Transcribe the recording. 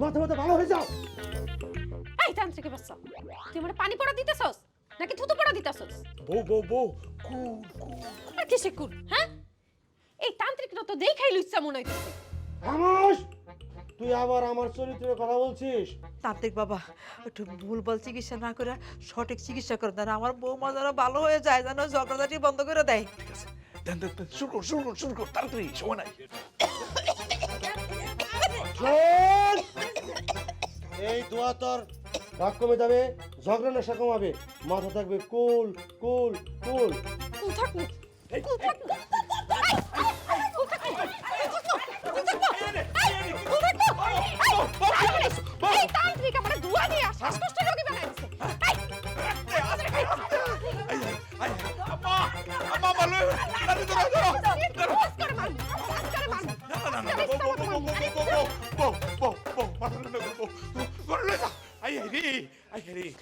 মাথা মাথা ভালো হয়ে যাও। এই তান্ত্রিকের বাচ্চা তুই মানে পানি পড়া দিতেছস? নাকি থুতু পড়া দিতেছস? বউ বউ বউ কুল কুল। আর কিসে কুল হ্যাঁ? এই তান্ত্রিকরা তো দেখাই লুচ্চা মনে হইতেছে। খামোশ তুই আবার আমার চরিত্রের কথা বলছিস? তান্ত্রিক বাবা একটু ভুল ভুলভাল চিকিৎসা না করে সঠিক চিকিৎসা করে দেন। আমার বৌমা যেন ভালো হয়ে যায় যেন ঝগড়াঝাটি বন্ধ করে দেয়। দেন দেন দেন, শুরু কর শুরু কর শুরু কর তাড়াতাড়ি সময় নাই। দোয়া তোর রাগ কমে যাবে ঝগড়া নেশা কমাবে মাথা থাকবে কুল কুল কুল কুল থাকব কুল থাকব কুল থাকব এই তান্ত্রিক أي ليه أي ليه